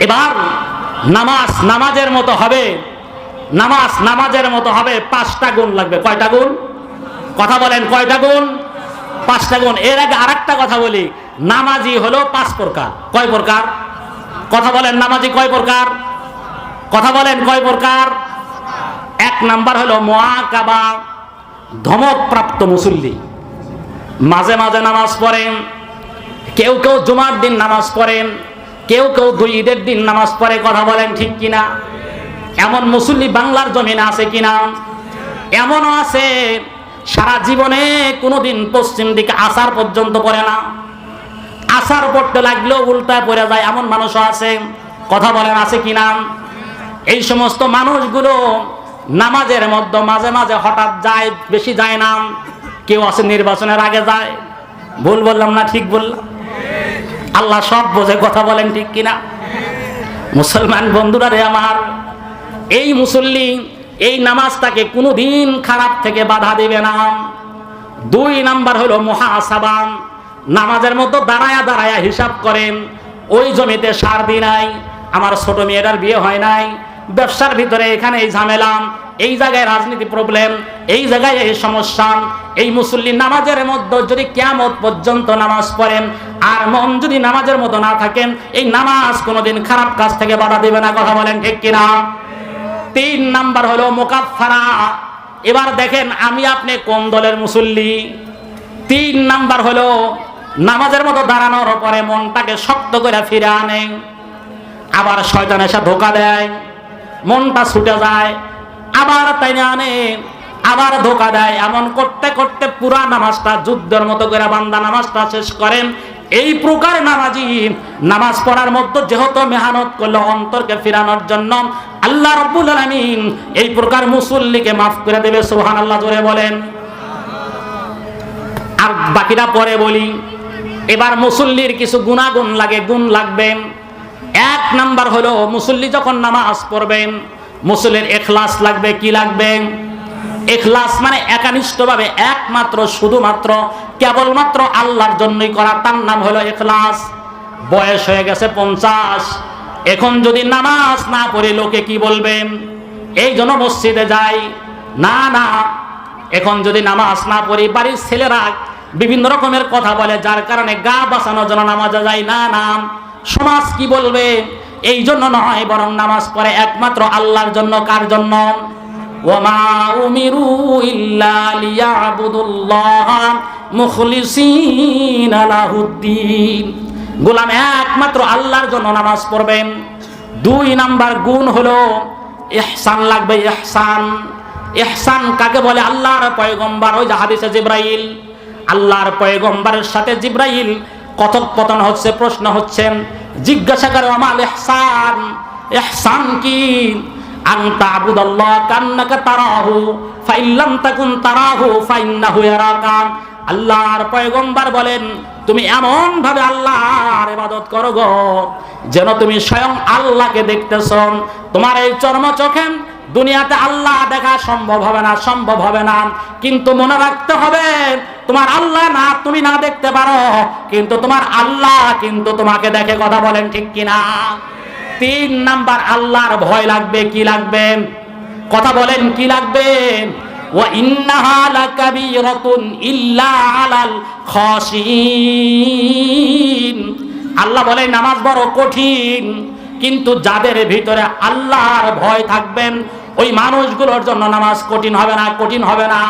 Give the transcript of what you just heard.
এবার নামাজ নামাজের মতো হবে, নামাজ নামাজের মতো হবে, পাঁচটা গুণ লাগবে। কয়টা গুণ? কথা বলেন, কয়টা গুণ? পাঁচটা গুণ। এর আগে আরেকটা কথা বলি, নামাজি হলো পাঁচ প্রকার। কয় প্রকার? কথা বলেন, নামাজি কয় প্রকার? কথা বলেন, কয় প্রকার? এক নাম্বার হলো মোয়াকাবা, ধমকপ্রাপ্ত মুসল্লি। মাঝে মাঝে নামাজ পড়েন, কেউ কেউ জুমার দিন নামাজ পড়েন কেউ কেউ দুই ঈদের দিন নামাজ পড়ে কথা বলেন ঠিক কিনা? এমন মুসল্লি বাংলার জমিনে আছে কিনা? এমনও আছে, সারা জীবনে কোনোদিন পশ্চিম দিকে আসার পর্যন্ত পড়ে না। আসার পড়তে লাগলেও উল্টায় পড়ে যায়, এমন মানুষও আছে। কথা বলেন, আছে কিনা? এই সমস্ত মানুষগুলো নামাজের মধ্যে মাঝে মাঝে হঠাৎ যায়, বেশি যায় না। কেউ আছে নির্বাচনের আগে যায়। ভুল বললাম না, ঠিক বললাম। আল্লাহ সব বোঝে, কথা বলেন ঠিক কিনা? মুসলমান বন্ধুরা রে আমার, এই মুসল্লি এই নামাজটাকে কোনোদিন খারাপ থেকে বাধা দেবে না। দুই নাম্বার হলো মহাসাবান। নামাজের মধ্যে দাঁড়ায়া দাঁড়ায়া হিসাব করেন, ওই জমিতে সার দি নাই, আমার ছোট মেয়েটার বিয়ে হয় নাই, ব্যবসার ভিতরে এখানে এই ঝামেলা এই জায়গায় রাজনীতি প্রবলেম এই জায়গায় এই সমস্যা, এই মুসল্লি নামাজের মধ্যে যদি কেমত পর্যন্ত নামাজ পড়েন, আর মন যদি নামাজের মতো না থাকেন, এই নামাজ কোনোদিন খারাপ কাজ থেকে বাধা দেবে না, কথা বলেন ঠিক কিনা? তিন নাম্বার হলো মোকাফারা এবার দেখেন, আমি আপনি কোন দলের মুসল্লি? তিন নাম্বার হলো নামাজের মতো দাঁড়ানোর পরে মনটাকে শক্ত করে ফিরে আনে। আবার শয়তান এসে ধোকা দেয়। মনটা ছুটে যায়। আবার তাই না আনে? আবার ধোকা দেয়। এমন করতে করতে পুরা নামাজটা, যুদ্ধের মতো করে বান্দা নামাজটা শেষ করেন। এই প্রকার নামাজি, নামাজ পড়ার মধ্যে যেহেতু মেহনত করল, অন্তরকে ফিরানোর জন্য আল্লাহ রব্বুল আলামিন এই প্রকার মুসল্লিকে মাফ করে দেবে সোহান আল্লাহ জোরে বলেন। আর বাকিটা পরে বলি, এবার মুসল্লির কিছু গুণাগুণ লাগে, গুণ লাগবে। এক নাম্বার হলো, মুসল্লি যখন নামাজ পড়বেন মুসল্লির এখলাস লাগবে, কি লাগবে? এখলাস মানে একানিষ্ঠভাবে একমাত্র, শুধুমাত্র, কেবলমাত্র আল্লাহর জন্যই করা, তার নাম হলো এখলাস। বয়স হয়ে গেছে পঞ্চাশ। এখন যদি নামাজ না পড়ে, লোকে কি বলবেন এই জন্য মসজিদে যাই। না না, এখন যদি নামাজ না পড়ি, বাড়ির ছেলেরা বিভিন্ন রকমের কথা বলে, যার কারণে গা বাঁচানোর জন্য নামাজে যায় না নাম সমাজ কি বলবে? এই জন্য নয়, বরং নামাজ পড়ে একমাত্র আল্লাহর জন্য, কার জন্য? ওমা উমিরু ইল্লা লিয়াবুদুল্লাহ মুখলিসিনা লাহুদ্দিন গোলাম একমাত্র আল্লাহর জন্য নামাজ পড়বেন। দুই নাম্বার গুণ হলো ইহসান লাগবে, ইহসান। ইহসান কাকে বলে? আল্লাহর পয়গম্বর, ওই হাদিসে জিব্রাইল। আল্লাহর পয়গম্বরের সাথে জিব্রাইল কথোপকথন হচ্ছে, প্রশ্ন হচ্ছেন জিজ্ঞাসা করে, আমাল এহসান এহসান কি? তারাহু আল্লাহর বলেন, তুমি এমন ভাবে আল্লাহর ইবাদত করো গো, যেন তুমি স্বয়ং আল্লাহকে দেখতেছ। তোমার এই চর্ম চোখে দুনিয়াতে আল্লাহ দেখা সম্ভব হবে না, সম্ভব হবে না। কিন্তু মনে রাখতে হবে, তোমার আল্লাহ না, তুমি না দেখতে পারো, কিন্তু তোমার আল্লাহ কিন্তু তোমাকে দেখে কথা বলেন ঠিক কিনা? তিন নাম্বার, আল্লাহর ভয় লাগবে, কি লাগবে? কথা বলেন, কি লাগবে? আল্লাহ বলে, নামাজ বড় কঠিন, কিন্তু যাদের ভিতরে আল্লাহর ভয় থাকবেন ওই মানুষগুলোর জন্য নামাজ কঠিন হবে না কঠিন হবে না।